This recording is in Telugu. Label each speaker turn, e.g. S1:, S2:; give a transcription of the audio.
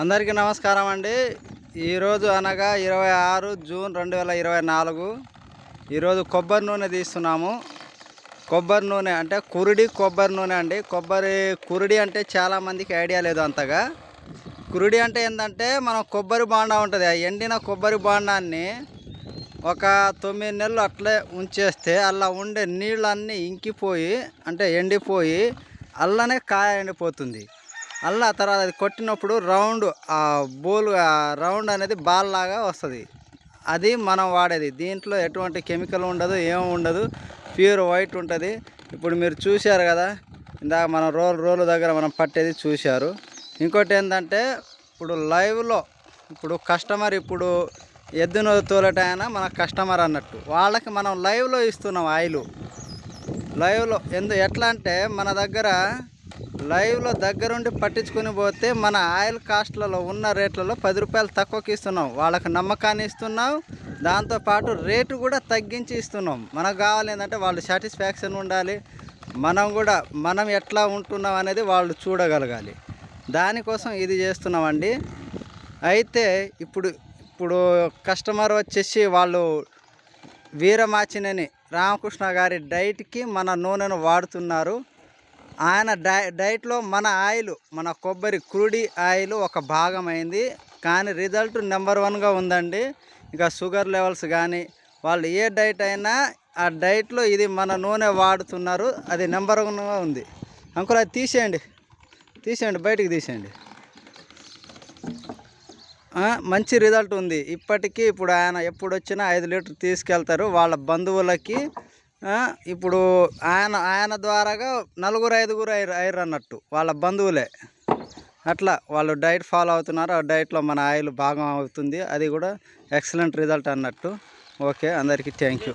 S1: అందరికీ నమస్కారం అండి. ఈరోజు అనగా ఇరవై ఆరు జూన్ రెండు వేల ఇరవై నాలుగు. ఈరోజు కొబ్బరి నూనె తీస్తున్నాము. కొబ్బరి నూనె అంటే కురిడి కొబ్బరి నూనె అండి. కొబ్బరి కురిడి అంటే చాలామందికి ఐడియా లేదు అంతగా. కురిడి అంటే ఏంటంటే మనం కొబ్బరి బాండా ఉంటుంది. ఆ ఎండిన కొబ్బరి బాండాన్ని ఒక తొమ్మిది నెలలు అట్లే ఉంచేస్తే అలా ఉండే నీళ్ళన్నీ ఇంకిపోయి అంటే ఎండిపోయి అల్లనే కాయ ఎండిపోతుంది. అల్లా తర్వాత అది కొట్టినప్పుడు రౌండ్ ఆ బోల్ ఆ రౌండ్ అనేది బాల్ లాగా వస్తుంది. అది మనం వాడేది. దీంట్లో ఎటువంటి కెమికల్ ఉండదు ఏం ఉండదు. ప్యూర్ వైట్ ఉంటుంది. ఇప్పుడు మీరు చూశారు కదా ఇందాక మనం రోల్ రోలు దగ్గర మనం పట్టేది చూశారు. ఇంకోటి ఏంటంటే ఇప్పుడు లైవ్లో ఇప్పుడు కస్టమర్ ఇప్పుడు ఎద్దును తోలటైనా మన కస్టమర్ అన్నట్టు. వాళ్ళకి మనం లైవ్లో ఇస్తున్నాం ఆయిల్. లైవ్లో ఎందు ఎట్లా అంటే మన దగ్గర లైవ్లో దగ్గరుండి పట్టించుకుని పోతే మన ఆయిల్ కాస్ట్లలో ఉన్న రేట్లలో పది రూపాయలు తక్కువకి ఇస్తున్నాం. వాళ్ళకి నమ్మకాన్ని ఇస్తున్నాం. దాంతోపాటు రేటు కూడా తగ్గించి ఇస్తున్నాం. మనకు కావాలి ఏంటంటే వాళ్ళు సాటిస్ఫాక్షన్ ఉండాలి. మనం కూడా మనం ఎట్లా ఉంటున్నాం అనేది వాళ్ళు చూడగలగాలి. దానికోసం ఇది చేస్తున్నామండి. అయితే ఇప్పుడు ఇప్పుడు కస్టమర్ వచ్చేసి వాళ్ళు వీరమాచినని రామకృష్ణ గారి డైట్కి మన నూనెను వాడుతున్నారు. ఆయన డై డైట్లో మన ఆయిల్ మన కొబ్బరి క్రూడి ఆయిల్ ఒక భాగమైంది. కానీ రిజల్ట్ నెంబర్ వన్గా ఉందండి. ఇంకా షుగర్ లెవెల్స్ కానీ వాళ్ళు ఏ డైట్ అయినా ఆ డైట్లో ఇది మన నూనె వాడుతున్నారు. అది నెంబర్ వన్గా ఉంది. అంకుల్ అది తీసేయండి. తీసేయండి బయటికి తీసేయండి. మంచి రిజల్ట్ ఉంది. ఇప్పటికీ ఇప్పుడు ఆయన ఎప్పుడు వచ్చినా ఐదు లీటర్ తీసుకెళ్తారు. వాళ్ళ బంధువులకి ఇప్పుడు ఆయన ఆయన ద్వారాగా నలుగురు ఐదుగురు అయ్యారు అయ్యారు అన్నట్టు వాళ్ళ బంధువులే. అట్లా వాళ్ళు డైట్ ఫాలో అవుతున్నారు. ఆ డైట్లో మన ఆయిల్ భాగం అవుతుంది. అది కూడా ఎక్సలెంట్ రిజల్ట్ అన్నట్టు. ఓకే అందరికీ థ్యాంక్ యూ.